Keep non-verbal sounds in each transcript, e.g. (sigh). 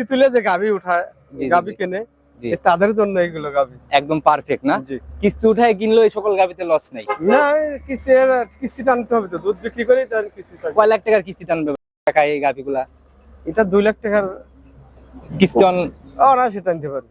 কিস্তি তুলে যে গাবি উঠায় জি। কেনে তাদের জন্য এইগুলো গাবি একদম পারফেক্ট না? কিস্তি উঠায় কিনলো এই সকল গাবিতে লস নাই? না কিস্তি কিস্তি টানতে হবে তো। দুধ বিক্রি করে কিস্তি। কয় লাখ টাকার কিস্তি টানবে টাকা এই গাবিগুলা এটা দুই লাখ টাকার কিস্তি অন অনায়াসে টানতে পারবে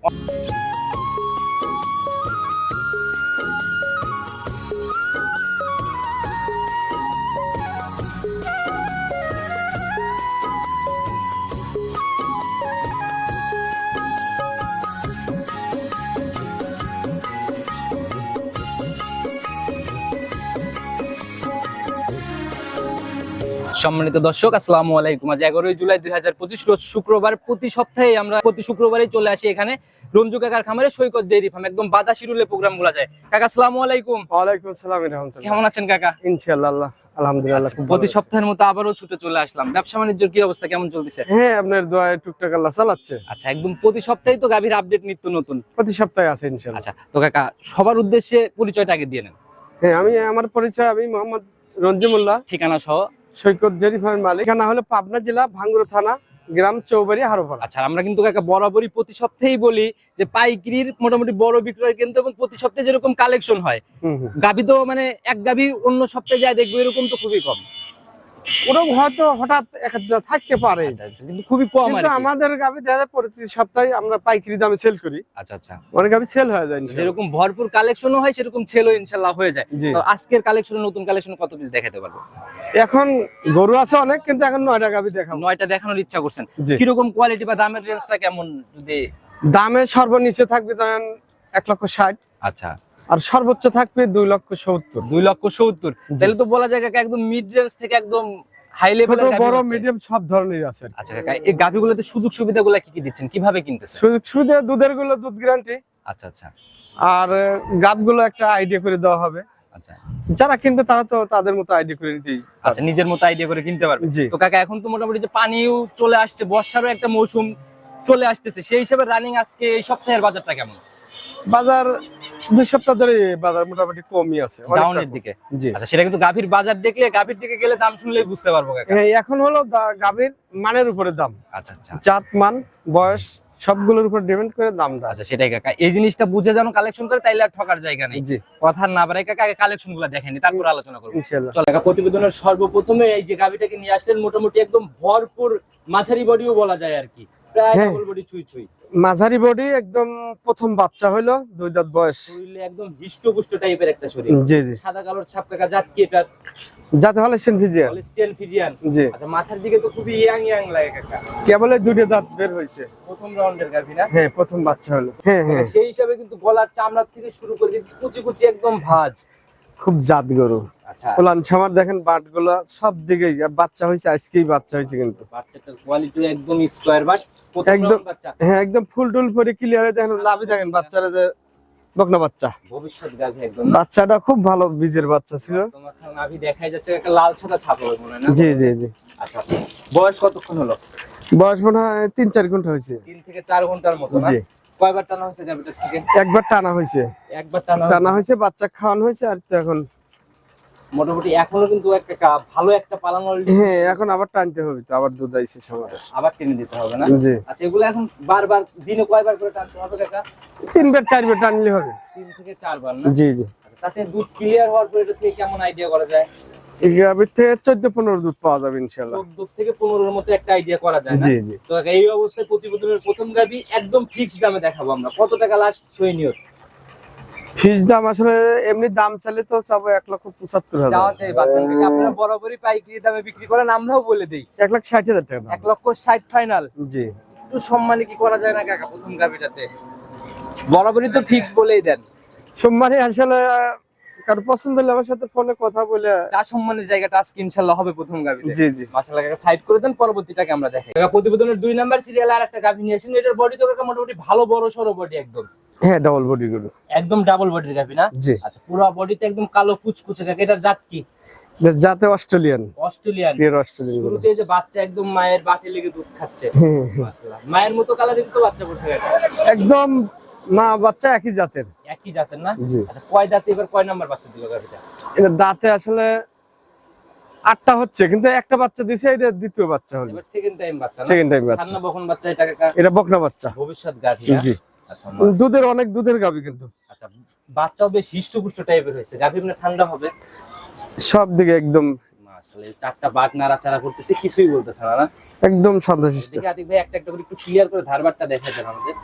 সম্মানিত দর্শক আসসালামু আলাইকুম। আজ এগারোই জুলাই দুই হাজার পঁচিশ রোজ শুক্রবার। প্রতি সপ্তাহে আমরা প্রতি শুক্রবারই চলে আসি এখানে রঞ্জু কাকার খামারে সৈকত ডেইরি ফার্ম। একদম বাদা শিরুলে প্রোগ্রামগুলা যায়। কাকা আসসালামু আলাইকুম। ওয়ালাইকুম আসসালাম কেমন আছেন কাকা? ইনশাআল্লাহ আলহামদুলিল্লাহ প্রতি সপ্তাহের মতো আবারও ছুটে চলে আসলাম। ব্যবসা বাণিজ্যের কি অবস্থা কেমন চলতেছে? হ্যাঁ আপনার দোয়ায় টুকটাক আল্লাহ চালাচ্ছে। আচ্ছা একদম প্রতি সপ্তাহে তো গাভীর আপডেট নিত্য নতুন। প্রতি সপ্তাহে আছে ইনশাআল্লাহ। আচ্ছা তো কাকা সবার উদ্দেশ্যে পরিচয়টা আগে দিয়ে নেন। হ্যাঁ আমি আমার পরিচয় আমি মোহাম্মদ রঞ্জিমুল্লাহ ঠিকানা সহ সৈকত ফার্মের মালিক। এখানে হলো পাবনা জেলা ভাঙ্গুর থানা গ্রাম চৌবাড়ি হারোপাড়া। আচ্ছা আমরা কিন্তু কাকা বরাবরই প্রতি সপ্তাহেই বলি যে পাইকিরির মোটামুটি বড় বিক্রয় কেন্দ্র এবং প্রতি সপ্তাহে যেরকম কালেকশন হয় হুম তো মানে এক গাবি অন্য সপ্তাহে যায় দেখব এরকম তো খুবই কম। ওরকম হয়তো হঠাৎ থাকতে পারে। আচ্ছা, আচ্ছা, কিন্তু খুবই কম কিন্তু আমাদের গাভি দেখা যায় প্রতি সপ্তাহে আমরা পাইকারি দামে সেল করি। আচ্ছা আচ্ছা। অনেক গাভি সেল হয়ে যায় যেরকম ভরপুর কালেকশনও হয় সেরকম ছেলেও ইনশাল্লাহ হয়ে যায়। তো আজকের কালেকশন নতুন কালেকশন কত পিস দেখাতে পারব? এখন গরু আছে অনেক কিন্তু এখন নয়টা গাভি দেখাবো। নয়টা দেখানোর ইচ্ছা করছেন। কীরকম কোয়ালিটি বা দামের রেঞ্জটা কেমন যদি দামে সর্বনিচে থাকবে ধরেন এক লক্ষ ষাট। আচ্ছা। আর সর্বোচ্চ থাকবে দুই লক্ষ সত্তর। দুই লক্ষ সত্তর। তাহলে তো বলা যায় একদম মিড রেঞ্জ থেকে একদম হাই বড় মিডিয়াম সব ধরনের আছে। আচ্ছা কাকা এই গাভিগুলোতে সুযোগ সুবিধাগুলো কি কি দিচ্ছেন? কীভাবে কিনতেছেন? সুযোগ সুবিধা দুধেরগুলো দুধ গ্যারান্টি আচ্ছা আচ্ছা। আর একটা আইডিয়া করে দেওয়া হবে। আচ্ছা। যারা কিনবে তারা তো তাদের মতো আইডিয়া করে নিতেই আচ্ছা নিজের মতো আইডিয়া করে কিনতে পারবে। তো কাকা এখন তো মোটামুটি যে পানিও চলে আসছে বর্ষারও একটা মৌসুম চলে আসতেছে। সেই হিসাবে রানিং আজকে এই সপ্তাহের বাজারটা কেমন? বাজার দুই সপ্তাহ ধরে বাজার মোটামুটি কমই আছে ডাউনের দিকে? জি। আচ্ছা সেটা কিন্তু গাভীর বাজার দেখলে গাভীর দিকে গেলে দাম শুনলেই বুঝতে পারব হ্যাঁ, এখন হলো গাভীর মানের উপরে দাম। আচ্ছা আচ্ছা। জাত মান বয়স সবগুলোর উপর ডিপেন্ড করে দাম দেয়। আচ্ছা সেটাই কাকা। এই জিনিসটা বুঝে যেন কালেকশন করে তাইলে আর ঠকার জায়গা নেই। জি। কথা না বাড়াই কাকা আগে কালেকশনগুলো দেখেনি তারপর আলোচনা করব। ইনশাআল্লাহ। চল কাকা প্রতিবেদনের সর্বপ্রথমে এই যে গাভীটাকে নিয়ে আসলেন মোটামুটি একদম ভরপুর মাঝারি বডিও বলা যায় আর কি। হ্যাঁ। মাঝারি বডি একদম প্রথম বাচ্চা হইল দুই দাঁত বয়স। একদম হিষ্টপুষ্ট টাইপের একটা শরীর। জি জি। সাদা কালোর ছাপ কাকা জাত কি এটা ফিজিয়ান জি। আচ্ছা মাথার দিকে তো খুবই ইয়াং ইয়াং লাগে কাকা। কেবল দুটো দাঁত বের হয়েছে প্রথম রাউন্ডের গাভী না? হ্যাঁ প্রথম বাচ্চা হলো। হ্যাঁ হ্যাঁ। সেই হিসাবে কিন্তু গলার চামড়া থেকে শুরু করে কুচি কুচি একদম ভাজ। খুব জাত গরু। আচ্ছা। ওলান দেখেন বাটগুলো সব দিকে বাচ্চা হয়েছে আজকেই বাচ্চা হয়েছে কিন্তু। বাচ্চাটার কোয়ালিটি একদম স্কোয়ার বাট একদম- হ্যাঁ একদম ফুল টুল ক্লিয়ারে দেখেন লাভই দেখেন বাচ্চারা যে বকনা বাচ্চা। ভবিষ্যৎ গাভী একদম। বাচ্চাটা খুব ভালো বীজের বাচ্চা ছিল। তোমার নাভি দেখাই যাচ্ছে একটা লাল সাদা ছাপ হবে মনে না? জি জি জি। আচ্ছা বয়স কতক্ষণ হলো? বয়স মনে হয় তিন চার ঘণ্টা হয়েছে। তিন থেকে চার ঘণ্টার মতো না? জি। কয়বার টানা হয়েছে গাভীটার থেকে? একবার টানা হয়েছে। একবার টানা টানা হয়েছে। হয়েছে বাচ্চা খাওয়ানো হয়েছে আর তো এখন মোটামুটি এখনও কিন্তু একটা ভালো একটা পালানোর হ্যাঁ এখন আবার টানতে হবে তো আবার দুধ আইছে সময় আবার টেনে দিতে হবে না? জি। আচ্ছা এগুলো এখন বারবার দিনে কয়বার করে টানতে হবে কাকা? তিনবার চারবার টানলে হবে। তিন থেকে চারবার না? জি জি। আচ্ছা, তাতে দুধ ক্লিয়ার হওয়ার পরে এটা থেকে কেমন আইডিয়া করা যায়? চোদ্দ পনেরো দুধ পাওয়া যাবে ইনশাল্লাহ চোদ্দ থেকে পনেরোর মতো একটা আইডিয়া করা যায় তো এই অবস্থায় প্রতিবেদনের প্রথম গাবি একদম ফিক্সড দামে দেখাবো আমরা। কত টাকা লাস্ট সৈনিয়ত? ফিস দাম আসলে এমনি দাম চালে তো চাবো এক লক্ষ পঁচাত্তর হাজার। আপনারা বরাবরই পাইকারি দামে বিক্রি করেন আমরাও বলে দেই। এক লাখ ষাট হাজার টাকা এক লক্ষ ষাট ফাইনাল জি। একটু সম্মানে কি করা যায় না কাকা প্রথম গাবিটাতে বরাবরই তো ফিক্সড বলেই দেন। সোমবারে আসলে কারও পছন্দ হলে আমার সাথে ফোনে কথা বলে যা সম্মানের জায়গাটা আজকে ইনশাল্লাহ হবে প্রথম গাবিতে জি জি। মাশাআল্লাহ কাকা সাইড করে দেন পরবর্তীটাকে আমরা দেখাই কাকা প্রতিবেদনের দুই নাম্বার সিরিয়ালে আর একটা গাভি নিয়ে আসেন এটার বডি তো কাকা মোটামুটি ভালো বড় সরো বডি একদম। হ্যাঁ ডবল বডি গরু। একদম ডাবল বডির গাভি না? জি। আচ্ছা পুরো বডিতে একদম কালো কুচকুচে কাকা এটার জাত কি? যাতে অস্ট্রেলিয়ান। অস্ট্রেলিয়ান। অস্ট্রেলিয়ান শুরুতে যে বাচ্চা একদম মায়ের বাটে লেগে দুধ খাচ্ছে। হ্যাঁ, মাশাআল্লাহ। মায়ের মতো কালারের তো বাচ্চা পড়ছে এটা। একদম মা বাচ্চা একই জাতের। একই জাতের না? আচ্ছা কয় দাঁতে এবার কয় নাম্বার বাচ্চা দিল গাভিটা? এটা দাঁতে আসলে আটটা হচ্ছে কিন্তু একটা বাচ্চা দিছে এটা দ্বিতীয় বাচ্চা হলো। এবার সেকেন্ড টাইম বাচ্চা না? সেকেন্ড টাইম বাচ্চা। বখন বাচ্চা এটা এটা বকনা বাচ্চা। ভবিষ্যৎ গাভী জি। দুধের অনেক দুধের গাবি কিন্তু। আচ্ছা বাচ্চাও বেশ হিষ্টপুষ্ট টাইপের হয়েছে। গাভী মানে ঠান্ডা হবে? সব দিকে একদম আসলে চারটা বাট নাড়াচাড়া করতেছে কিছুই বলতেছে না না? একদম শান্তশিষ্ট। আতিক ভাই একটা একটা করে একটু ক্লিয়ার করে ধারবারটা দেখাই দেন আমাদের।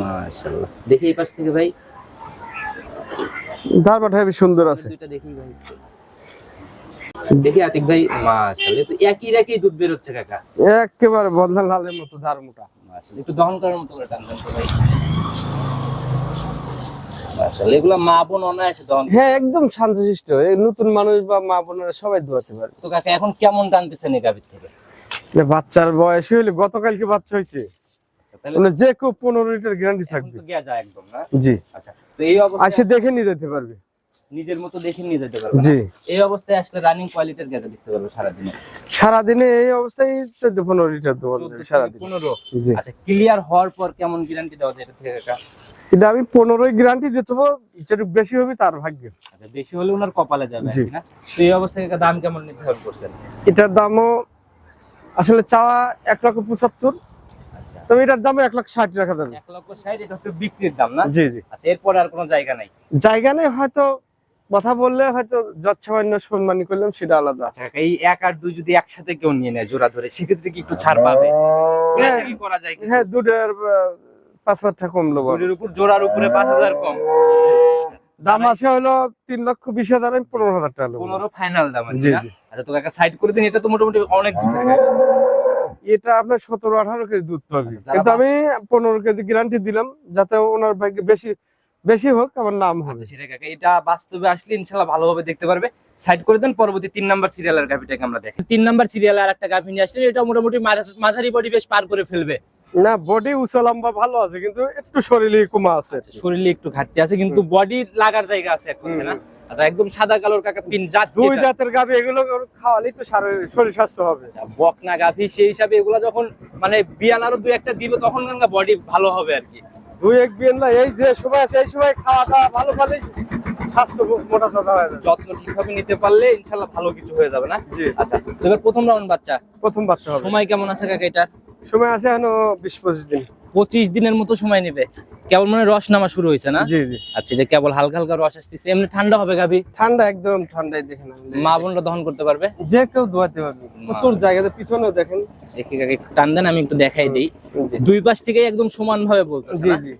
মাশাআল্লাহ। দেখি এই পাশ থেকে ভাই। ধারবাট হেবি সুন্দর আছে। দুইটা দেখি ভাই। দেখি আতিক ভাই মাশাআল্লাহ। তো একই একই দুধ বের হচ্ছে কাকা। একেবারে বদলা লালের মতো ধার মোটা মাশাআল্লাহ। একটু দহন করার মতো করে টান ভাই। এগুলা মা বোন অনায়াসে দহন হ্যাঁ একদম শান্তশিষ্ট। নতুন মানুষ বা মা বোনেরা সবাই ধোয়াতে পারে তো কাকা এখন কেমন টানতেছেন এই গাভীর থেকে? বাচ্চার বয়স হইলে গতকালকে বাচ্চা হয়েছে আচ্ছা, মানে যে কেউ পনেরো লিটার গ্যারান্টি থাকবে। একদম না? জি। আচ্ছা তো এই অবস্থায় আসে দেখে নিয়ে যেতে পারবে। নিজের মতো দেখে নিয়ে যেতে পারবে জি। এই অবস্থায় আসলে রানিং কোয়ালিটির দেখতে পারবে সারাদিনে? সারাদিনে এই অবস্থায় চোদ্দ পনেরো লিটার দেবো সারাদিন। পনেরো? আচ্ছা ক্লিয়ার হওয়ার পর কেমন গ্যারান্টি দেওয়া যায় এটা থেকে এটা আমি পনেরোই গ্যারান্টি দিতে যেটুকু বেশি হবে তার ভাগ্য। আচ্ছা বেশি হলে ওনার কপালে যাবে না? তো এই অবস্থায় দাম কেমন নির্ধারণ করছেন? এটার দামও আসলে চাওয়া এক লক্ষ পঁচাত্তর। আচ্ছা। তবে এটার দামও এক লাখ ষাট রাখা যাবে এক লক্ষ ষাট এটা হচ্ছে বিক্রির দাম না? জি জি। আচ্ছা এরপরে আর কোনো জায়গা নাই? জায়গা নেই হয়তো কথা বললে হয়তো যৎসামান্য সম্মানী করলাম সেটা আলাদা। আচ্ছা এই এক আর দুই যদি একসাথে কেউ নিয়ে নেয় জোড়া ধরে সেক্ষেত্রে কি একটু ছাড় পাবে? হ্যাঁ। কি করা যায়? হ্যাঁ দুটার পাঁচ হাজার টাকা কমলো উপর জোড়ার উপরে পাঁচ হাজার কম। দাম আছে হলো তিন লক্ষ বিশ হাজার আমি পনেরো হাজার টাকা পনেরো ফাইনাল দাম জি জি। আচ্ছা তো কাকা সাইড করে দিন এটা তো মোটামুটি অনেক দুধের গাভী। এটা আপনার সতেরো আঠারো কেজি দুধ পাবে। আচ্ছা, কিন্তু আমি পনেরো কেজি গ্যারান্টি দিলাম যাতে ওনার ভাগ্যে বেশি বেশি হোক আমার নাম হবে। আচ্ছা এটা বাস্তবে আসলে ইনশাল্লাহ ভালোভাবে দেখতে পারবে। সাইড করে দেন পরবর্তী তিন নাম্বার সিরিয়ালের গাভিটাকে আমরা দেখি। তিন নাম্বার সিরিয়ালে আর একটা গাভি নিয়ে আসলে এটা মোটামুটি মাঝা- মাঝারি বডি বেশ পার করে ফেলবে। না বডি উঁচা লম্বা ভালো আছে কিন্তু একটু শরীরে কমা আছে। আচ্ছা, শরীরে একটু ঘাটতি আছে কিন্তু বডি লাগার জায়গা আছে এখন না? আচ্ছা একদম সাদা কালোর কাকা পিন জাত দুই গাবি এগুলো খাওয়ালেই তো শরীর স্বাস্থ্য হবে। আচ্ছা, বকনা গাভি সেই হিসাবে এগুলো যখন মানে বিয়ান আরও দুই একটা দিবে তখন বডি ভালো হবে আর কি। দুই এক বিয়ে না এই যে সময় আছে এই সময় খাওয়া দাওয়া ভালো ভালোই স্বাস্থ্য মোটা তাজা হয়ে যাবে। যত্ন ঠিকভাবে নিতে পারলে ইনশাল্লাহ ভালো কিছু হয়ে যাবে না? জি। আচ্ছা এবার প্রথম রাউন্ড বাচ্চা। প্রথম বাচ্চা হবে। সময় কেমন আছে কাকা এটা সময় আছে এখনও বিশ পঁচিশ দিন। পঁচিশ দিনের মতো সময় নেবে। কেবল মানে রস নামা শুরু হয়েছে না? জি জি। আচ্ছা যে কেবল হালকা হালকা রস আসতেছে এমনি ঠান্ডা হবে গাভি? ঠান্ডা একদম ঠান্ডায় দেখেন মা বোনরা দহন করতে পারবে? যে কেউ ধোয়াতে পারবে। প্রচুর জায়গাতে পিছনেও দেখেন। দেখি কাকে একটু টান দেন আমি একটু দেখাই দিই। দুই পাশ থেকে একদম সমান ভাবে বলতেছে জি জি।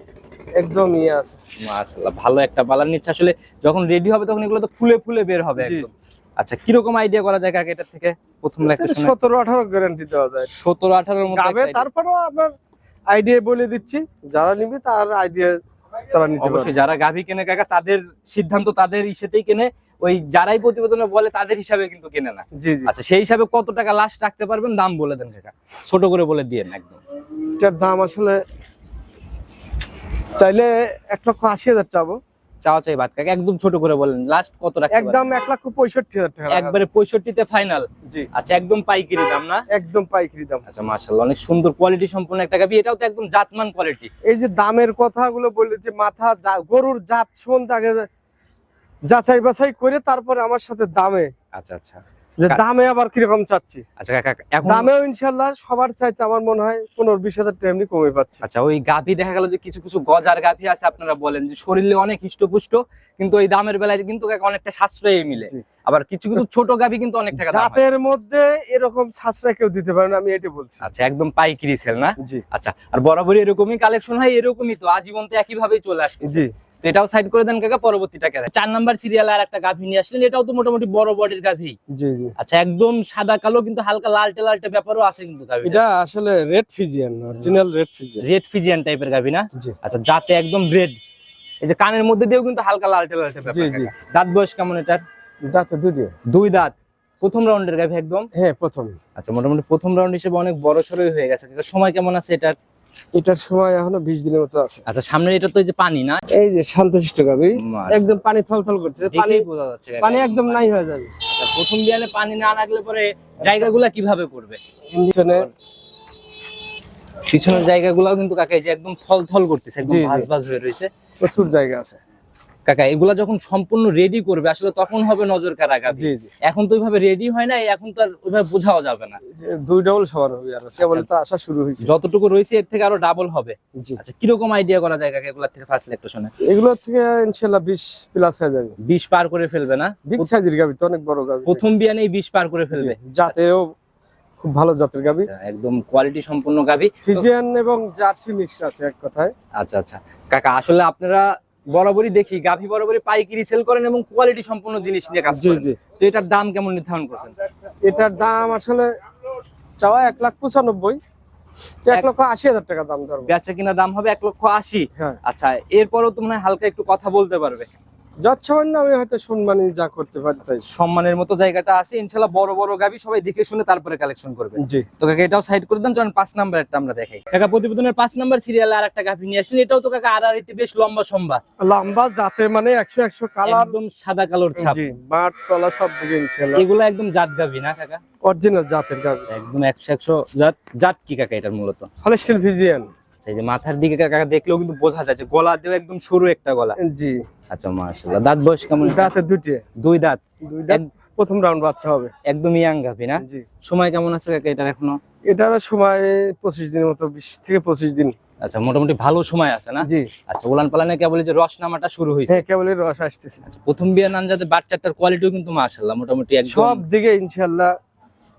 একদম ইয়ে আছে। মাশাআল্লাহ ভালো একটা পালার নিচ্ছে। আসলে যখন রেডি হবে তখন এগুলো তো ফুলে ফুলে বের হবে একদম। আচ্ছা কীরকম আইডিয়া করা যায় কাকে এটার থেকে? প্রথম সতেরো আঠারো গ্যারান্টি দেওয়া যায়। সতেরো আঠারোর মধ্যে গাবে তারপরেও আপনার আইডিয়া বলে দিচ্ছি যারা নিবে তার আইডিয়া তারা নিতে অবশ্যই যারা গাভী কেনে কাকা তাদের সিদ্ধান্ত তাদের ইসেতেই কেনে। ওই যারাই প্রতিবেদনে বলে তাদের হিসাবে কিন্তু কেনে না। জি জি। আচ্ছা সেই হিসাবে কত টাকা লাস্ট রাখতে পারবেন? দাম বলে দেন কাকা। ছোট করে বলে দিয়েন একদম। এটার দাম আসলে চাইলে এক লক্ষ আশি হাজার চাবো। চাওয়া চাই বাদ কাকা একদম ছোট করে বলেন লাস্ট কত রাখতে একদম এক লক্ষ পঁয়ষট্টি হাজার টাকা একবারে 65 তে ফাইনাল জি। আচ্ছা একদম পাইকারি দাম না? একদম পাইকারি দাম। আচ্ছা মাশাআল্লাহ অনেক সুন্দর কোয়ালিটি সম্পন্ন একটা গাবি এটাও তো একদম জাতমান কোয়ালিটি এই যে দামের কথাগুলো বললে যে মাথা গরুর জাত সম্বন্ধে আগে যাচাই বাছাই করে তারপরে আমার সাথে দামে। আচ্ছা আচ্ছা। যে দামে আবার কীরকম চাচ্ছি? আচ্ছা কাকা এখন দামেও সবার চাইতে আমার মনে হয় পনেরো বিশ হাজার টাকা এমনি কমে পাচ্ছে। আচ্ছা ওই গাভী দেখা গেল যে কিছু কিছু গজার গাভী আছে আপনারা বলেন যে শরীরে অনেক হৃষ্টপুষ্ট কিন্তু ওই দামের বেলায় কিন্তু কাকা অনেকটা সাশ্রয়ী মিলে। আবার কিছু কিছু ছোট গাভী কিন্তু অনেক টাকা জাতের মধ্যে এরকম সাশ্রয় কেউ দিতে পারে না আমি এটি বলছি। আচ্ছা একদম পাইকারি সেল না? জি। আচ্ছা আর বরাবরই এরকমই কালেকশন হয় এরকমই তো আজীবন তো একই ভাবেই চলে আসছে জি। তো এটাও সাইড করে দেন কাকা পরবর্তীটাকে চার নাম্বার সিরিয়াল আর একটা গাভী নিয়ে আসলেন এটাও তো মোটামুটি বড় বডির গাভী। জি জি। আচ্ছা একদম সাদা কালো কিন্তু হালকা লালটে লালটে ব্যাপারও আছে কিন্তু গাভী এটা আসলে red Friesian original red Friesian red Friesian টাইপের গাভী না? জি। আচ্ছা যাতে একদম রেড এই যে কানের মধ্যে দিয়েও কিন্তু হালকা লালটে লালটে ব্যাপার জি, জি। দাঁত বয়স কেমন এটার? দাঁতে দুটো দুই দাঁত। প্রথম রাউন্ডের গাভী একদম? হ্যাঁ প্রথম। আচ্ছা মোটামুটি প্রথম রাউন্ড হিসেবে অনেক বড় সরই হয়ে গেছে সময় কেমন আছে এটার? এটার সময় এখনও বিশ দিনের মতো আছে। আচ্ছা সামনে এটা তো এই যে পানি না? এই যে শান্তশিষ্ট গাবি কবি একদম পানি থলথল করছে পানি বোঝা যাচ্ছে পানি একদম নাই হয়ে যাবে। আচ্ছা, প্রথম দিয়ে পানি না লাগলে পরে জায়গাগুলা কীভাবে করবে পিছনে পিছনের জায়গাগুলো কিন্তু কাকে যে একদম থল থল করতেছে একদম ভাঁজ ভাঁজ হয়ে রয়েছে। প্রচুর জায়গা আছে। কাকা এগুলা যখন সম্পূর্ণ রেডি করবে আসলে তখন হবে নজর কারা গাভী জি জি। এখন তো ওইভাবে রেডি হয় না এখন তো আর ওইভাবে বোঝাও যাবে না। যে দুই ডাবল সবার হবে আর। কেবল তো আসা শুরু হয়েছে। যতটুকু রয়েছে এর থেকে আরও ডাবল হবে। জি। আচ্ছা কীরকম আইডিয়া করা যায় কাকা এগুলা থেকে ফার্স্ট ইলেকট্রেশনে এগুলো থেকে ইনশাল্লাহ বিশ প্লাস হয়ে যাবে। বিশ পার করে ফেলবে না? বিগ সাইজের গাবি তো অনেক বড় গাবি প্রথম বিয়ানেই বিশ পার করে ফেলবে। জি, জাতেও খুব ভালো জাতের গাবি আচ্ছা, একদম কোয়ালিটি সম্পূর্ণ গাবি ফিজিয়ান এবং জার্সি মিক্স আছে এক কথায়। আচ্ছা আচ্ছা। কাকা আসলে আপনারা বরাবরই দেখি গাভী বরাবরই পাইকারি সেল করেন এবং কোয়ালিটি সম্পূর্ণ জিনিস নিয়ে কাজ করেন। তো এটার দাম কেমন নির্ধারণ করছেন? এটার দাম আসলে চাওয়া এক লাখ পঁচানব্বই। এক লক্ষ আশি হাজার টাকা দাম ধরবো। বেচা কিনা দাম হবে এক লক্ষ আশি। হ্যাঁ। আচ্ছা এরপরও তো মনে হয় হালকা একটু কথা বলতে পারবে। যৎসামান্য আমি হয়তো সম্মানী যা করতে পারি তাই। সম্মানের মতো জায়গাটা আছে ইনশাল্লাহ বড় বড় গাভী সবাই দেখে শুনে তারপরে কালেকশন করবে। জি। তো কাকা এটাও সাইড করে দেন চলেন পাঁচ নাম্বার আমরা দেখাই। কাকা প্রতিবেদনের পাঁচ নাম্বার সিরিয়ালে আর একটা গাভী নিয়ে আসলেন এটাও তো কাকা আর বেশ লম্বা সম্বা লম্বা জাতের মানে একশো একশো কালার একদম সাদা কালোর ছাপ। মাঠ তলা সব দিকে ইনশাল্লাহ। এগুলো একদম জাত গাভী না কাকা? অরিজিনাল জাতের গাবি। একদম একশো একশো জাত। জাত কি কাকা এটার মূলত? হলিস্টিন ফিজিয়ান আচ্ছা, যে মাথার দিকে কাকা দেখলেও কিন্তু বোঝা যায় যে গলা দিয়ে একদম সরু একটা গলা। জি। আচ্ছা মাশাআল্লাহ। দাঁত বয়স কেমন? দাঁতে দুটি দুই দাঁত। দুই দাঁত প্রথম রাউন্ড বাচ্চা হবে। একদম ইয়াং গাভী না? জি। সময় কেমন আছে কাকা এটার এখনও? এটার সময় পঁচিশ দিনের মতো বিশ থেকে পঁচিশ দিন। আচ্ছা মোটামুটি ভালো সময় আছে না? জি। আচ্ছা উলান পালানে কেবল যে রস নামাটা শুরু হয়েছে। হ্যাঁ কেবলই রস আসতেছে। আচ্ছা প্রথম বিয়ে নান যাতে বাচ্চাটার কোয়ালিটিও কিন্তু মাশাআল্লাহ মোটামুটি একদম সব দিকে ইনশাল্লাহ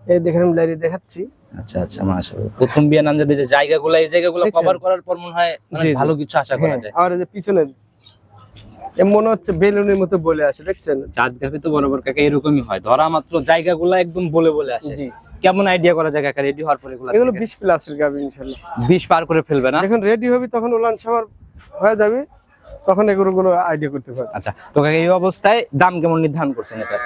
এই দেখেন আমি লাইরি দেখাচ্ছি। আচ্ছা আচ্ছা মাশাআল্লাহ। প্রথম বিয়ে যে জায়গাগুলো এই জায়গাগুলো কভার করার পর মনে হয়। ভালো কিছু আশা করা হ্যাঁ যায়। আর এই যে পিছনে মনে হচ্ছে বেলুনের মতো বলে আসে দেখছেন? জাত গাভী তো বরাবর কাকা এরকমই হয়। ধরা মাত্র জায়গাগুলো একদম বলে বলে আসে। জি। কেমন আইডিয়া করা যায় কাকা? রেডি হওয়ার পরে এগুলো এগুলো বিশ প্লাসের গাবি ইনশাল্লাহ বিশ পার করে ফেলবে না? যখন রেডি হবে তখন উলান সামার হয়ে যাবে। তখন এগুলো গুলো আইডিয়া করতে পারবে আচ্ছা তো এই অবস্থায় দাম কেমন নির্ধারণ করছেন এটা?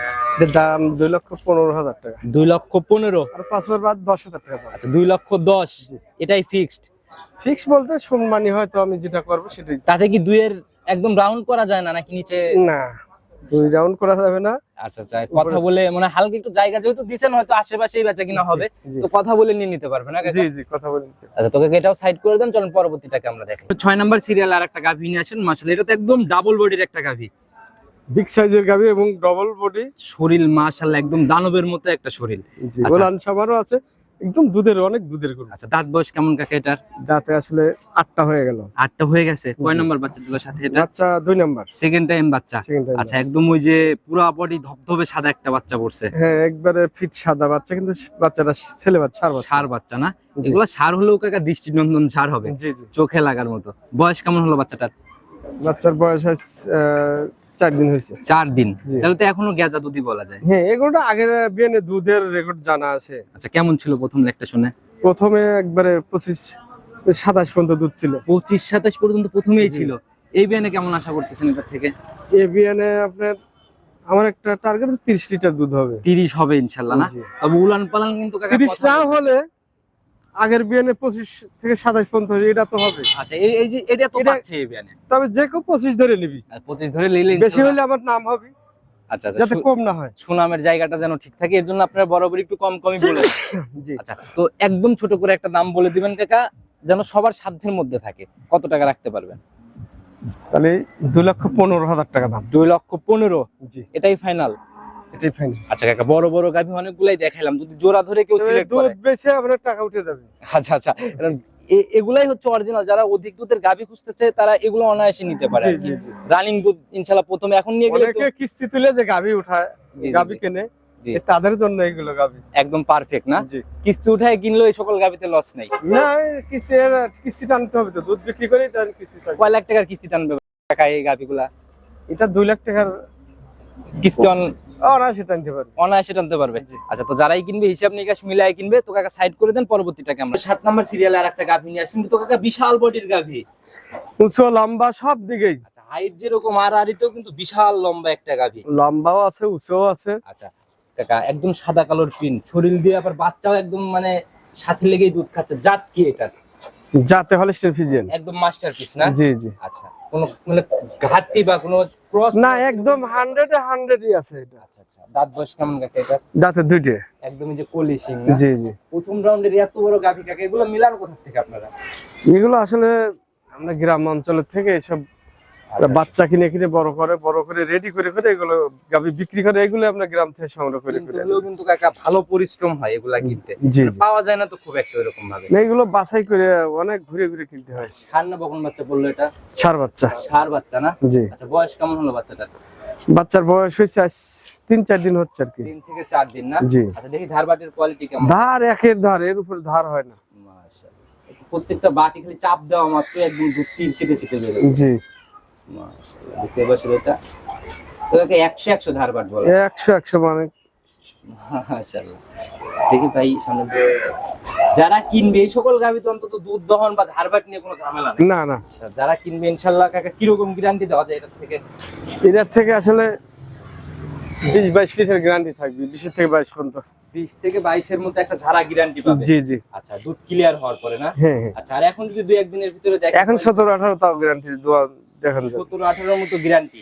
দাম দুই লক্ষ পনেরো হাজার টাকা। দুই লক্ষ পনেরো? আর পাঁচ হাজার বাদ দশ হাজার টাকা আচ্ছা দুই লক্ষ দশ এটাই ফিক্সড ফিক্স বলতে সম্মানী হয়তো আমি যেটা করব সেটাই। তাতে কি দুইয়ের একদম রাউন্ড করা যায় না নাকি নিচে না। দুই রাউন্ড করা যাবে না। আচ্ছা আচ্ছা কথা বলে মানে হালকা একটু জায়গা যেহেতু দিছেন হয়তো আশেপাশেই বেচা কিনা হবে। তো কথা বলে নিয়ে নিতে পারবে না জি জি কথা বলে নিতে আচ্ছা তোকে এটাও সাইড করে দেন? চলুন পরবর্তীটাকে আমরা দেখাই ছয় নাম্বার সিরিয়াল আর একটা গাভী নিয়ে আসেন মাসাল এটা তো একদম ডাবল বডির একটা গাভী। বিগ সাইজের গাবি এবং ডবল বডি শরীর মাশাল্লাহ একদম দানবের মতো একটা শরীর। জি। ওলান আছে। একদম দুধের অনেক দুধের গরু। আচ্ছা দাঁত বয়স কেমন কাকা এটার? যাতে আসলে আটটা হয়ে গেল। আটটা হয়ে গেছে। কয়। নাম্বার বাচ্চা দিল সাথে এটা? বাচ্চা দুই নাম্বার। সেকেন্ড টাইম বাচ্চা। আচ্ছা একদম ওই যে পুরা বডি ধবধবে সাদা একটা বাচ্চা পড়ছে। হ্যাঁ একবারে ফিট সাদা বাচ্চা কিন্তু বাচ্চাটা ছেলে বাচ্চা সার বাচ্চা। না? এগুলো সার হলেও কাকা দৃষ্টিনন্দন সার হবে। জি জি। চোখে লাগার মতো। বয়স কেমন হলো বাচ্চাটার? বাচ্চার বয়স চার দিন হয়েছে। চার দিন? তাহলে তো এখনও গেজা দুধই বলা যায়। হ্যাঁ এগুলোটা আগের দুধের রেকর্ড জানা আছে। আচ্ছা কেমন ছিল প্রথম লেখটা শুনে? প্রথমে একবারে পঁচিশ সাতাশ পর্যন্ত দুধ ছিল। পঁচিশ সাতাশ পর্যন্ত প্রথমেই ছিল। এই বিয়ানে কেমন আশা করতেছেন এটার থেকে? এ বিয়ানে আপনার আমার একটা টার্গেট তিরিশ লিটার দুধ হবে। তিরিশ হবে ইনশাল্লাহ না? তবে উলান পালান কিন্তু তিরিশ না হলে আগের বিয়ানে পঁচিশ থেকে সাতাশ পর্যন্ত এটা তো হবে। আচ্ছা এই যে এটা তো পাচ্ছে বিয়ানে তবে যে কেউ পঁচিশ ধরে নিবি। পঁচিশ ধরে নিলে বেশি হলে আমার নাম হবে। আচ্ছা আচ্ছা যাতে কম না হয়। সুনামের জায়গাটা যেন ঠিক থাকে এর জন্য আপনারা বরাবর একটু কম কমই বলে (coughs) জি। আচ্ছা তো একদম ছোট করে একটা দাম বলে দিবেন কাকা যেন সবার সাধ্যের মধ্যে থাকে। কত টাকা রাখতে পারবেন? তাহলে দুই লক্ষ পনেরো হাজার টাকা দাম। দুই লক্ষ পনেরো? জি। এটাই ফাইনাল এটাই ফাইনাল আচ্ছা কাকা বড় বড় গাভী অনেকগুলাই দেখাইলাম। যদি জোড়া ধরে কেউ সিলেক্ট করে দুধ বেশি আপনার টাকা উঠে যাবে। আচ্ছা আচ্ছা। এগুলাই হচ্ছে অরিজিনাল যারা অধিক দুধের গাভী খুঁজতেছে তারা এগুলো অনায়াসে নিতে পারে। জি জি জি। রানিং দুধ ইনশাল্লাহ প্রথমে এখন নিয়ে গেলে অনেকে কিস্তি তুলে যে গাভি উঠায় জি, কেনে তাদের জন্য এগুলো গাভি। একদম পারফেক্ট না? কিস্তি উঠায় কিনলো এই সকল গাভীতে লস নেই। না কিস্তি কিস্তি টানতে হবে তো। দুধ বিক্রি করেই তার কিস্তি কয় লাখ টাকার কিস্তি টানবে টাকা এই গাভীগুলা? এটা দুই লাখ টাকার কিস্তি অনায়াসে টানতে পারবে। অনায়াসে টানতে পারবে। আচ্ছা তো যারাই কিনবে হিসাব নিকাশ মিলাই কিনবে তো কাকা সাইড করে দেন পরবর্তীটাকে আমরা সাত নাম্বার সিরিয়ালে আর একটা গাভী নিয়ে আসেন তো কাকা বিশাল বডির গাভী। উঁচু লম্বা সব দিকেই। আচ্ছা হাইট যেরকম আর আরিতেও কিন্তু বিশাল লম্বা একটা গাভী। লম্বাও আছে উঁচুও আছে। আচ্ছা কাকা একদম সাদা কালোর পিন শরীর দিয়ে আবার বাচ্চাও একদম মানে সাথে লেগেই দুধ খাচ্ছে। জাত কি এটা যাতে হলে ফিজিয়ান। একদম মাস্টারপিস না? জি জি। আচ্ছা কোনো মানে ঘাটতি বা কোনো ক্রস না একদম হান্ড্রেড হান্ড্রেডই আছে এটা। আচ্ছা আচ্ছা। দাঁত বয়স কেমন কাকা এটা? দাঁতে দুইটে। একদমই যে কলি সিং জি জি। প্রথম রাউন্ডের এত বড় গাফি কাকা? এগুলো মিলান কোথা থেকে আপনারা? এগুলো আসলে আমরা গ্রাম অঞ্চলের থেকে এসব বাচ্চা কিনে কিনে বড় করে বড় করে রেডি করে করে এগুলো গাবি বিক্রি করে এগুলো আমরা গ্রাম থেকে সংগ্রহ করে করে এগুলো কিন্তু কাকা ভালো পরিশ্রম হয় এগুলা কিনতে। মানে। পাওয়া যায় না তো খুব একটা এরকম ভাবে এগুলো বাছাই করে অনেক ঘুরে ঘুরে কিনতে হয়। সার না বকন বাচ্চা বলল এটা? সার বাচ্চা। সার বাচ্চা না? জি। আচ্ছা বয়স কেমন হলো বাচ্চাটার বাচ্চার বয়স হয়েছে আজ তিন চার দিন হচ্ছে আর কি। তিন থেকে চার দিন না? জি। আচ্ছা দেখি ধারবাটির কোয়ালিটি কেমন? ধার একের ধার এর উপর ধার হয় না। মাশাআল্লাহ। প্রত্যেকটা বাটি খালি চাপ দেওয়া মাত্র একদম দুধ তিন ছিটে ছিটে জি। দেখতে পাচ্ছেন এটা একশো একশো ধারবাট বলে। একশো একশো মানে। মাশাআল্লাহ। দেখি ভাই সামনে যারা কিনবে এই সকল গাভি তো অন্তত দুধ দহন বা ধারবাট নিয়ে কোনো ঝামেলা না না। যারা কিনবে ইনশাল্লাহ কাকা কীরকম গ্যারান্টি দেওয়া যায় এটা থেকে? এটার থেকে আসলে বিশ বাইশ লিটার গ্যারান্টি থাকবে বিশের থেকে বাইশ পর্যন্ত। বিশ থেকে বাইশের মধ্যে একটা ঝাড়া গ্যারান্টি পাবে। জি জি। আচ্ছা দুধ ক্লিয়ার হওয়ার পরে না? হ্যাঁ হ্যাঁ। আচ্ছা আর এখন যদি দুই একদিনের ভিতরে এখন সতেরো আঠারো তাও গ্যারান্টি দোয়া দেখানো যাবে। সতেরো আঠারোর মতো গ্যারান্টি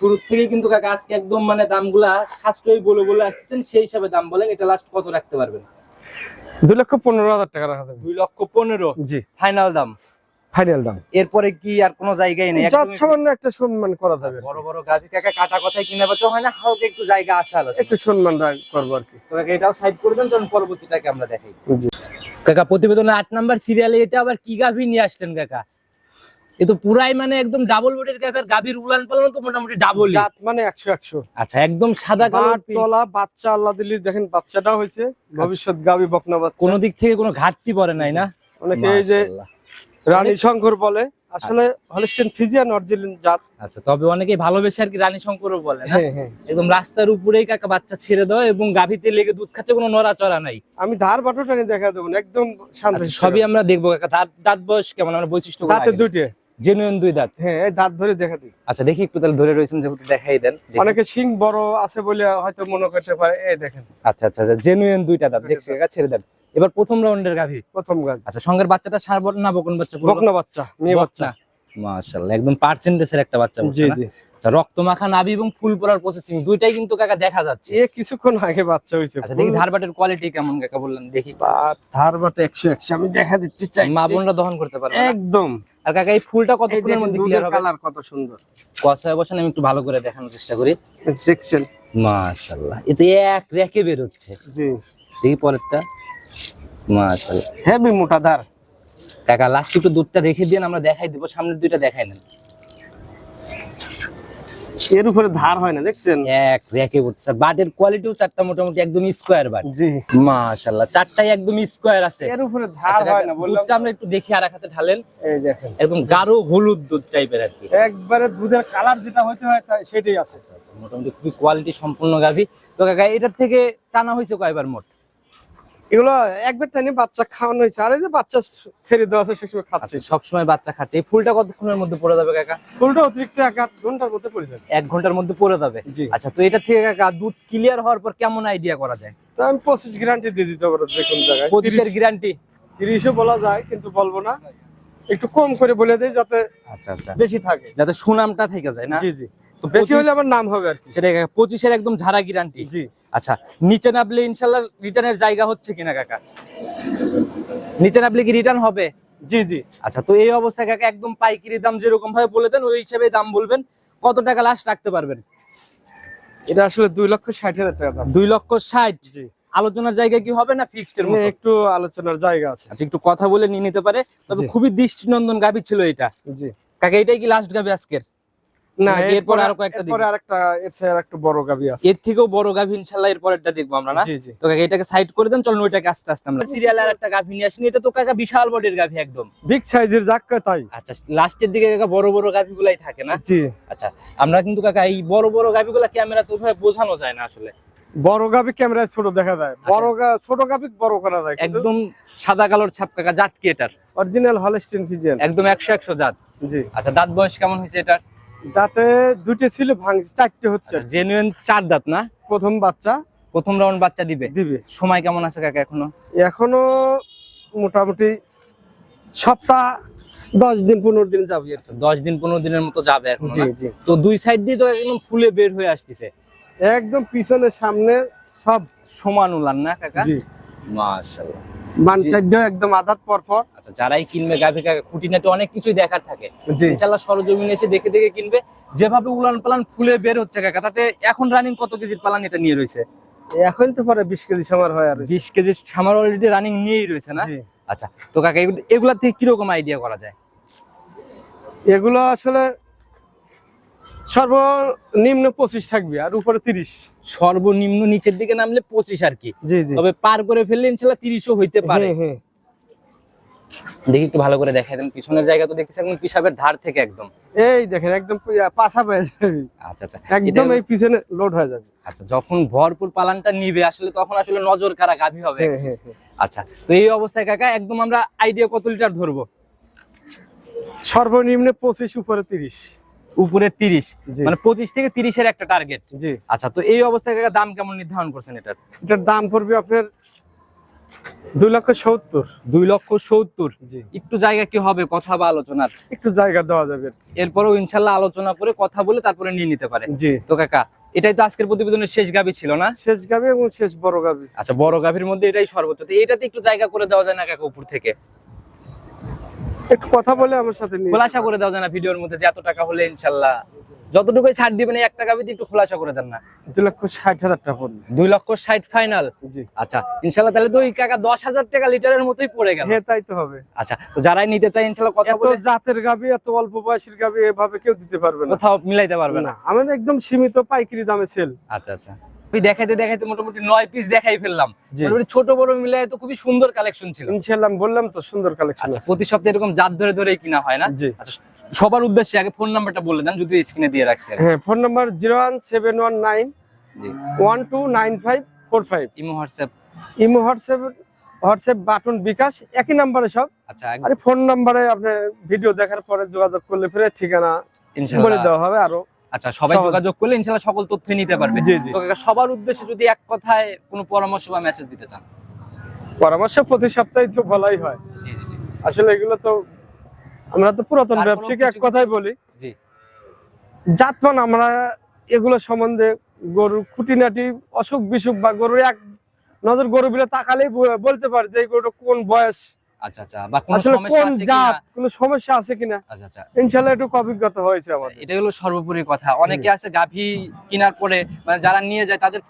শুরু থেকে কিন্তু কাকা আজকে একদম মানে দামগুলা সাশ্রয়ী বলে বলে আসছেন সেই হিসাবে দাম বলেন এটা লাস্ট কত রাখতে পারবেন? দুই লক্ষ পনেরো হাজার টাকা রাখা যাবে। দুই লক্ষ পনেরো? জি। ফাইনাল দাম? ফাইনাল দাম। এরপরে কি আর কোনো জায়গায় নেই? সামান্য একটা সম্মান করা যাবে। বড় বড় গাছ কাকা কাটা কথায় কিনে বেচা হয় না হালকা একটু জায়গা আছে একটু সম্মান করব আর কি। তো কাকা এটাও সাইড করে দেন তখন পরবর্তীটাকে আমরা দেখাই। কাকা প্রতিবেদনে আট নাম্বার সিরিয়ালে এটা আবার কি গাভি নিয়ে আসলেন কাকা? এ তো পুরাই মানে একদম ডাবল বডির গাভি গাভির উলান পালানো তো মোটামুটি ডাবল জাত মানে একশো একশো আচ্ছা একদম সাদা কালো তলা বাচ্চা আল্লাহ দিলি দেখেন বাচ্চাটা হয়েছে ভবিষ্যৎ গাবি বকনা বাচ্চা। কোনো দিক থেকে কোনো ঘাটতি পড়ে নাই না? অনেকে এই যে রানী শঙ্কর বলে আসলে হলিস্টেন ফিজিয়ান অরিজিনাল জাত। আচ্ছা তবে অনেকেই ভালোবেসে আর কি রানী শঙ্করও বলে না? হ্যাঁ হ্যাঁ। একদম রাস্তার উপরেই কাকা বাচ্চা ছেড়ে দাও এবং গাভিতে লেগে দুধ খাচ্ছে কোনো নড়াচড়া নাই। আমি ধার বাটোটা নিয়ে দেখা দেবো একদম শান্ত আচ্ছা সবই আমরা দেখব। কাকা দাঁত বয়স কেমন? আমরা বৈশিষ্ট্য দাঁতে দুইটে। জেনুইন দুই দাঁত? হ্যাঁ দাঁত ধরে দেখা দিই। আচ্ছা দেখি একটু তাহলে ধরে রয়েছেন যেহেতু দেখাই দেন অনেকে সিং বড় আছে বলে হয়তো মনে করতে পারে এই দেখেন। আচ্ছা আচ্ছা আচ্ছা জেনুইন দুইটা দাঁত দেখছি কাকা ছেড়ে দেন। এবার প্রথম রাউন্ডের গাভি? প্রথম গাভি। আচ্ছা সঙ্গের বাচ্চাটা সার না বকন বাচ্চা? বকনা বাচ্চা মেয়ে বাচ্চা। মাশাআল্লাহ একদম পার্সেন্টেজের একটা বাচ্চা জি জি। আচ্ছা রক্ত মাখা নাভি এবং ফুল পড়ার প্রসেসিং দুইটাই কিন্তু কাকা দেখা যাচ্ছে। এ কিছুক্ষণ আগে বাচ্চা হয়েছে আচ্ছা দেখি ধারবাটের কোয়ালিটি কেমন কাকা বললেন দেখি। বাট ধার বাটে একশো একশো আমি দেখা দিচ্ছি চাই মা বোনরা দহন করতে পারবে একদম। আর কাকা এই ফুলটা কতক্ষণের মধ্যে ক্লিয়ার হবে? কালার কত সুন্দর। কষায় বসেন আমি একটু ভালো করে দেখানোর চেষ্টা করি। দেখছেন? মাশাআল্লাহ এতে এক রেকে বের হচ্ছে জি। দেখি পরেরটা। মাশাআল্লাহ। হেভি মোটা ধার। কাকা লাস্ট একটু দুধটা রেখে দিয়ে আমরা দেখাই দিব সামনের দুইটা দেখাই নেন। এর উপরে ধার হয় না দেখছেন? এক রেকে উঠছে বাটের কোয়ালিটিও চারটা মোটামুটি একদম স্কোয়ার বাট। জি। মাশাআল্লাহ চারটাই একদম স্কোয়ার আছে। এর উপরে ধার আচ্ছা, হয় না বললাম দুধটা আমরা একটু দেখি আর এক হাতে ঢালেন। এই দেখেন। একদম গাঢ় হলুদ দুধ টাইপের আর কি। একবারে দুধের কালার যেটা হইতে হয় তাই সেটাই আছে। মোটামুটি খুবই কোয়ালিটি সম্পূর্ণ গাভি। তো কাকা এটার থেকে টানা হয়েছে কয়বার মোট? এগুলো একবার বাচ্চা খাওয়ানো হয়েছে। আর এই যে বাচ্চা ছেড়ে দেওয়া আছে খাচ্ছে। আচ্ছা সবসময় বাচ্চা খাচ্ছে। এই ফুলটা কতক্ষণের মধ্যে পড়ে যাবে কাকা? ফুলটা অতিরিক্ত এক আধ ঘণ্টার মধ্যে পড়ে যাবে। এক ঘণ্টার মধ্যে পড়ে যাবে? আচ্ছা তো এটা থেকে কাকা দুধ ক্লিয়ার হওয়ার পর কেমন আইডিয়া করা যায়? তো আমি পঁচিশ গ্যারান্টি দিয়ে দিতে পারব যে কোন জায়গায়। পঁচিশের গ্যারান্টি তিরিশও বলা যায় কিন্তু বলব না। একটু কম করে বলে দেই যাতে আচ্ছা আচ্ছা। বেশি থাকে। যাতে সুনামটা থেকে যায় না? জি জি। তো বেশি হলে আমার নাম হবে আর কি। সেটা পঁচিশের একদম ঝাড়া গ্যারান্টি জি। আচ্ছা নিচে নামলে ইনশাল্লাহ রিটার্নের জায়গা হচ্ছে কিনা কাকা? নিচে নামলে কি রিটার্ন হবে? জি জি। আচ্ছা তো এই অবস্থায় কাকা একদম পাইকারি দাম যেরকম ভাবে বলে দেন ওই হিসাবে দাম বলবেন। কত টাকা লাস্ট রাখতে পারবেন? এটা আসলে দুই লক্ষ ষাট হাজার টাকা দাম। দুই লক্ষ ষাট? জি। আলোচনার জায়গা কি হবে না ফিক্সড এর মতো? একটু আলোচনার জায়গা আছে। আচ্ছা একটু কথা বলে নিয়ে নিতে পারে। তবে। খুবই দৃষ্টিনন্দন গাভী ছিল এটা। জি। কাকা এটাই কি লাস্ট গাভী আজকের? না নাকি এরপরে এরপরে আরও কয়েকটা এরপরে আরেকটা এর চেয়ে আরেকটু বড় গাবি আছে। এর থেকেও বড় গাভী ইনশাল্লাহ এর পরেরটা দেখব আমরা না? জি জি। তো কাকা এটাকে সাইড করে দেন চলুন ওইটাকে আস্তে আস্তে আমরা সিরিয়াল আর একটা নিয়ে আসিনি এটা তো কাকা বিশাল বডির একদম। বিগ সাইজের জাক্কা তাই। আচ্ছা লাস্টের দিকে কাকা বড় বড় গাভী থাকে না? জি। আচ্ছা আমরা কিন্তু কাকা এই বড় বড় গাভী গুলা ক্যামেরা তো বোঝানো যায় না আসলে। বড় গাবি ক্যামেরায় ছোট দেখা যায়। বড় গা- ছোট গাবি বড় করা যায় একদম সাদা কালোর ছাপ কাকা জাত কি এটার? অরিজিনাল হলস্টিন ফিজিয়ান একদম একশো একশো জাত। জি। আচ্ছা দাঁত বয়স কেমন হয়েছে এটার? দাঁতে দুটো ছিল ভাঙছে চারটে হচ্ছে। জেনুইন চার দাঁত না? প্রথম বাচ্চা। প্রথম রাউন্ড বাচ্চা দিবে? দিবে। সময় কেমন আছে কাকা এখনও? এখনও মোটামুটি সপ্তাহ দশ দিন পনেরো দিন যাবে দশ দিন পনেরো দিনের মতো যাবে এখন তো দুই সাইড দিয়ে তো একদম ফুলে বের হয়ে আসতেছে। একদম পিছনে সামনে সব। সমান উলান না কাকা? জি। চারটাও একদম পর আচ্ছা যারাই কিনবে গাভী কাকা খুঁটিনাটি অনেক কিছুই দেখার থাকে। জি। ইনশাল্লাহ সরজমিনে এসে দেখে দেখে কিনবে। যেভাবে উলান পালান ফুলে বের হচ্ছে কাকা তাতে এখন রানিং কত কেজির পালান এটা নিয়ে রয়েছে? এখন তো পরে বিশ কেজি সামার হয় আর বিশ কেজি সামার অলরেডি রানিং নিয়েই রয়েছে না? আচ্ছা তো কাকা এগুলা থেকে কীরকম আইডিয়া করা যায়? এগুলো আসলে সর্বনিম্ন পঁচিশ থাকবে আর উপরে তিরিশ। সর্বনিম্ন নিচের দিকে নামলে পঁচিশ আর কি। তবে পার করে ফেললে ইনশাল্লাহ তিরিশও হইতে পারে। হ্যাঁ। হ্যাঁ দেখি একটু ভালো করে দেখাই দেন পিছনের জায়গা তো দেখতেছি একদম পিসাবের ধার থেকে একদম। এই দেখেন একদম পি- পাছা পেয়ে যাবে। আচ্ছা আচ্ছা। একদম এই পিছনে লোড হয়ে যাবে। আচ্ছা যখন ভরপুর পালানটা নিবে আসলে তখন আসলে নজর কারা গাভী হবে হ্যাঁ হ্যাঁ হ্যাঁ। আচ্ছা তো এই অবস্থায় কাকা একদম আমরা আইডিয়া কত লিটার ধরবো? সর্বনিম্ন পঁচিশ উপরে তিরিশ। উপরে তিরিশ। জি। মানে পঁচিশ থেকে তিরিশের একটা টার্গেট জি। আচ্ছা তো এই অবস্থায় দাম কেমন নির্ধারণ করছেন এটার? এটার দাম পড়বে আপনার দুই লক্ষ সত্তর। দুই লক্ষ সত্তর। একটু জায়গা কি হবে কথা বা আলোচনার? একটু জায়গা দেওয়া যাবে। এরপরেও ইনশাল্লাহ আলোচনা করে কথা বলে তারপরে নিয়ে নিতে পারে। জি। তো কাকা এটাই তো আজকের প্রতিবেদনের শেষ গাবি ছিল না? শেষ গাবি এবং শেষ বড় গাবি। আচ্ছা বড় গাভীর মধ্যে এটাই সর্বোচ্চ। এটাতে একটু জায়গা করে দেওয়া যায় না কাকা উপর থেকে? একটু কথা বলে আমার সাথে খোলাসা করে দেওয়া যায় না ভিডিওর মধ্যে যে এত টাকা হলে ইনশাল্লাহ। যতটুকুই ছাড় দিবেন এই একটা গাবিতে একটু খোলাসা করে দেন না। দুই লক্ষ ষাট হাজার টাকা পড়বে। দুই লক্ষ ষাট ফাইনাল জি। আচ্ছা ইনশাল্লাহ তাহলে ওই কাকা দশ হাজার টাকা লিটারের মতোই পড়ে গেল। হ্যাঁ তাই তো হবে। আচ্ছা তো যারাই নিতে চাই ইনশাল্লাহ কথা বলে জাতের গাবি এত অল্প বয়সের গাবি এভাবে কেউ দিতে পারবে না। কোথাও মিলাইতে পারবে না। আমার একদম সীমিত পাইকারি দামে সেল আচ্ছা আচ্ছা। আমি দেখাইতে দেখাইতে মোটামুটি নয় পিস দেখাই ফেললাম। ছোট বড় তো খুবই সুন্দর কালেকশন ছিল। ইনশাল্লাহ বললাম তো সুন্দর কালেকশন আচ্ছা প্রতি সপ্তাহে এরকম জাত ধরে ধরেই কিনা হয় না? আচ্ছা সবার উদ্দেশ্যে আগে ফোন নাম্বারটা বলে দেন যদি স্ক্রিনে দিয়ে রাখছেন। হ্যাঁ phone number zero one seven one nine one two nine five four five imo WhatsApp. Imo WhatsApp WhatsApp button bKash একই নাম্বারে সব। আচ্ছা আর ফোন নাম্বারে আপনি ভিডিও দেখার পরে যোগাযোগ করলে ফিরে ঠিকানা বলে দেওয়া হবে আরও। আচ্ছা সবাই যোগাযোগ করলে ইনশাআল্লাহ সকল তথ্য নিতে পারবে। তো সবার উদ্দেশ্যে যদি এক কথায় কোনো পরামর্শ বা মেসেজ দিতে চান। পরামর্শ প্রতি সপ্তাহে তো বলাই হয়। জি জি জি। আসলে এগুলো তো আমরা তো পুরাতন ব্যবসায়ীকে এক কথাই বলি? জি। জাতমান আমরা এগুলো সম্বন্ধে গরুর খুঁটিনাটি অসুখ বিসুখ বা গরুর এক নজর গরু বিলে তাকালেই বলতে পারে যে গরুটা কোন বয়স? আচ্ছা আচ্ছা। বা কোনো সমস্যা আছে কিনা? কোনো সমস্যা আছে কিনা? আচ্ছা আচ্ছা। একটু অভিজ্ঞতা হয়েছে আমাদের। এটা হলো সর্বোপরি কথা। অনেকে আছে গাভী কেনার পরে মানে যারা নিয়ে যায় তাদের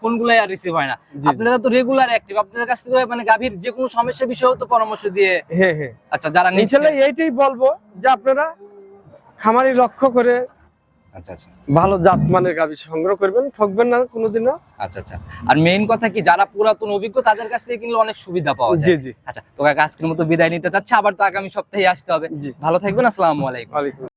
আর রিসিভ হয় না। আপনারা তো রেগুলার অ্যাক্টিভ আপনাদের কাছ থেকে মানে গাভীর যে কোনো সমস্যা বিষয়েও তো পরামর্শ দিয়ে হ্যাঁ হ্যাঁ। আচ্ছা যারা এইটাই বলব যে আপনারা খামারি লক্ষ্য করে আচ্ছা আচ্ছা। ভালো জাত মানের গাভী সংগ্রহ করবেন ঠকবেন না কোনোদিনও। আচ্ছা আচ্ছা। আর মেইন কথা কি যারা পুরাতন অভিজ্ঞ তাদের কাছ থেকে কিনলে অনেক সুবিধা পাওয়া জি যায়। জি আচ্ছা তো কাকা আজকের মতো বিদায় নিতে চাচ্ছে আবার তো আগামী সপ্তাহে আসতে হবে। ভালো থাকবেন আসসালামু আলাইকুম।